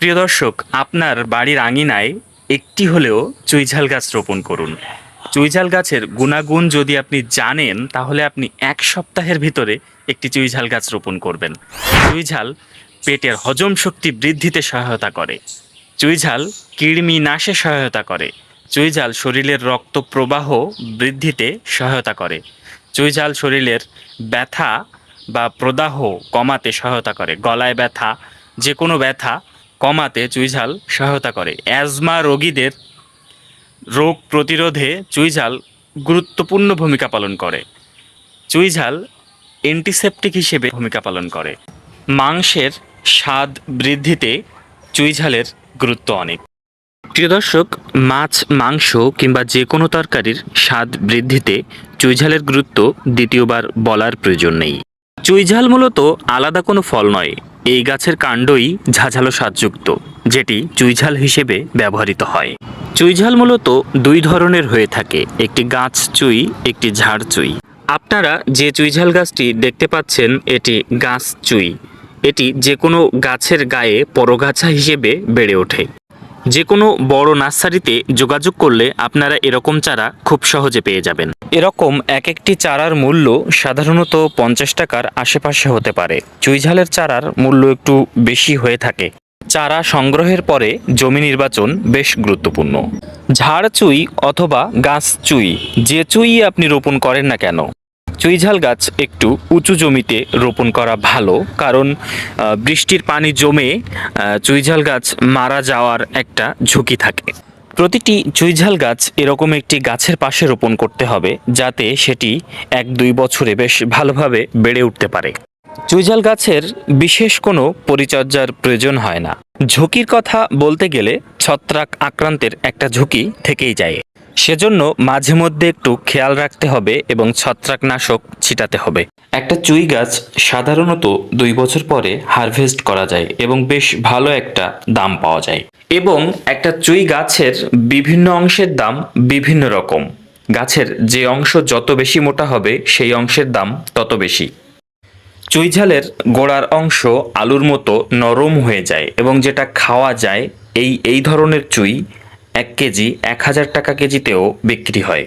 প্রিয় দর্শক, আপনার বাড়ির আঙিনায় একটি হলেও চুইঝাল গাছ রোপণ করুন। চুইঝাল গাছের গুণাগুণ যদি আপনি জানেন, তাহলে আপনি এক সপ্তাহের ভিতরে একটি চুইঝাল গাছ রোপণ করবেন। চুইঝাল পেটের হজম শক্তি বৃদ্ধিতে সহায়তা করে। চুইঝাল কৃমি নাশে সহায়তা করে। চুইঝাল শরীরের রক্ত প্রবাহ বৃদ্ধিতে সহায়তা করে। চুইঝাল শরীরের ব্যথা বা প্রদাহ কমাতে সহায়তা করে। গলায় ব্যথা যে কোনো ব্যথা কমাতে চুইঝাল সহায়তা করে। অ্যাজমা রোগীদের রোগ প্রতিরোধে চুইঝাল গুরুত্বপূর্ণ ভূমিকা পালন করে। চুইঝাল অ্যান্টিসেপটিক হিসেবে ভূমিকা পালন করে। মাংসের স্বাদ বৃদ্ধিতে চুইঝালের গুরুত্ব অনেক। প্রিয় দর্শক, মাছ, মাংস কিংবা যে কোনো তরকারির স্বাদ বৃদ্ধিতে চুইঝালের গুরুত্ব দ্বিতীয়বার বলার প্রয়োজন নেই। চুইঝাল মূলত আলাদা কোনো ফল নয়, এই গাছের কাণ্ডই ঝাঝালো স্বাদযুক্ত, যেটি চুইঝাল হিসেবে ব্যবহৃত হয়। চুইঝাল মূলত দুই ধরনের হয়ে থাকে, একটি গাছ চুই, একটি ঝাড় চুই। আপনারা যে চুইঝাল গাছটি দেখতে পাচ্ছেন, এটি গাছ চুই। এটি যে কোনো গাছের গায়ে পরগাছা হিসেবে বেড়ে ওঠে। যে কোনো বড় নার্সারিতে যোগাযোগ করলে আপনারা এরকম চারা খুব সহজে পেয়ে যাবেন। এরকম এক একটি চারার মূল্য সাধারণত পঞ্চাশ টাকার আশেপাশে হতে পারে। চুইঝালের চারার মূল্য একটু বেশি হয়ে থাকে। চারা সংগ্রহের পরে জমি নির্বাচন বেশ গুরুত্বপূর্ণ। ঝাড় চুই অথবা গাছ চুই, যে চুই আপনি রোপণ করেন না কেন? চুইঝাল গাছ একটু উঁচু জমিতে রোপণ করা ভালো, কারণ বৃষ্টির পানি জমে চুইঝাল গাছ মারা যাওয়ার একটা ঝুঁকি থাকে। প্রতিটি চুইঝাল গাছ এরকম একটি গাছের পাশে রোপণ করতে হবে, যাতে সেটি এক দুই বছরে বেশ ভালোভাবে বেড়ে উঠতে পারে। চুইঝাল গাছের বিশেষ কোনো পরিচর্যার প্রয়োজন হয় না। ঝুঁকির কথা বলতে গেলে ছত্রাক আক্রান্তের একটা ঝুঁকি থেকেই যায়। সেজন্য মাঝে মধ্যে একটু খেয়াল রাখতে হবে এবং ছত্রাকনাশক ছিটাতে হবে। একটা চুই গাছ সাধারণত দুই বছর পরে হারভেস্ট করা যায় এবং বেশ ভালো একটা দাম পাওয়া যায়। এবং একটা চুই গাছের বিভিন্ন অংশের দাম বিভিন্ন রকম। গাছের যে অংশ যত বেশি মোটা হবে, সেই অংশের দাম তত বেশি। চুইঝালের গোড়ার অংশ আলুর মতো নরম হয়ে যায় এবং যেটা খাওয়া যায় এই এই ধরনের চুই এক কেজি এক হাজার টাকা কেজিতেও বিক্রি হয়।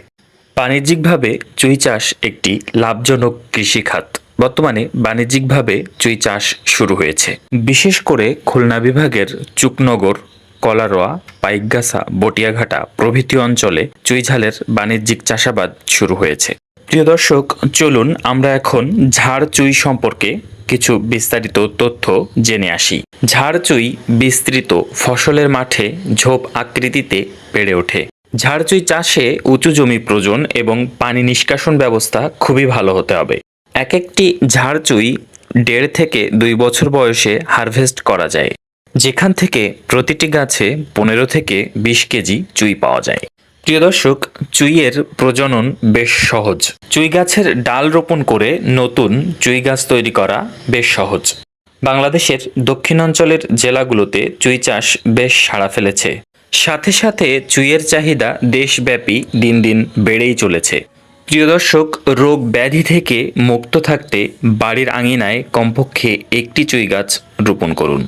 বাণিজ্যিকভাবে চুই চাষ একটি লাভজনক কৃষিখাত। বর্তমানে বাণিজ্যিকভাবে চুই চাষ শুরু হয়েছে। বিশেষ করে খুলনা বিভাগের চুকনগর, কলারোয়া, পাইকগাছা, বটিয়াঘাটা প্রভৃতি অঞ্চলে চুইঝালের বাণিজ্যিক চাষাবাদ শুরু হয়েছে। প্রিয় দর্শক, চলুন আমরা এখন ঝাড় চুই সম্পর্কে কিছু বিস্তারিত তথ্য জেনে আসি। ঝাড় চুই বিস্তৃত ফসলের মাঠে ঝোপ আকৃতিতে বেড়ে ওঠে। ঝাড়চুই চাষে উঁচু জমি প্রয়োজন এবং পানি নিষ্কাশন ব্যবস্থা খুবই ভালো হতে হবে। এক একটি ঝাড়চুই দেড় থেকে দুই বছর বয়সে হারভেস্ট করা যায়। যেখান থেকে প্রতিটি গাছে পনেরো থেকে বিশ কেজি চুই পাওয়া যায়। প্রিয় দর্শক, চুইয়ের প্রজনন বেশ সহজ। চুই গাছের ডাল রোপণ করে নতুন চুই গাছ তৈরি করা বেশ সহজ। বাংলাদেশের দক্ষিণাঞ্চলের জেলাগুলোতে চুই চাষ বেশ সাড়া ফেলেছে। সাথে সাথে চুইয়ের চাহিদা দেশব্যাপী দিন দিন বেড়েই চলেছে। প্রিয় দর্শক, রোগ ব্যাধি থেকে মুক্ত থাকতে বাড়ির আঙিনায় কমপক্ষে একটি চুই গাছ রোপণ করুন।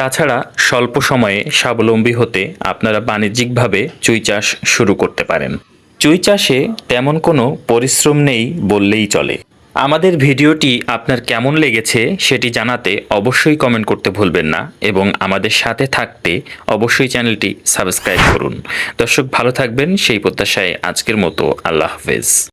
তাছাড়া স্বল্প সময়ে স্বাবলম্বী হতে আপনারা বাণিজ্যিকভাবে চুই চাষ শুরু করতে পারেন। চুই চাষে তেমন কোনো পরিশ্রম নেই বললেই চলে। আমাদের ভিডিওটি আপনার কেমন লেগেছে সেটি জানাতে অবশ্যই কমেন্ট করতে ভুলবেন না এবং আমাদের সাথে থাকতে অবশ্যই চ্যানেলটি সাবস্ক্রাইব করুন। দর্শক ভালো থাকবেন, সেই প্রত্যাশায় আজকের মতো আল্লাহ হাফেজ।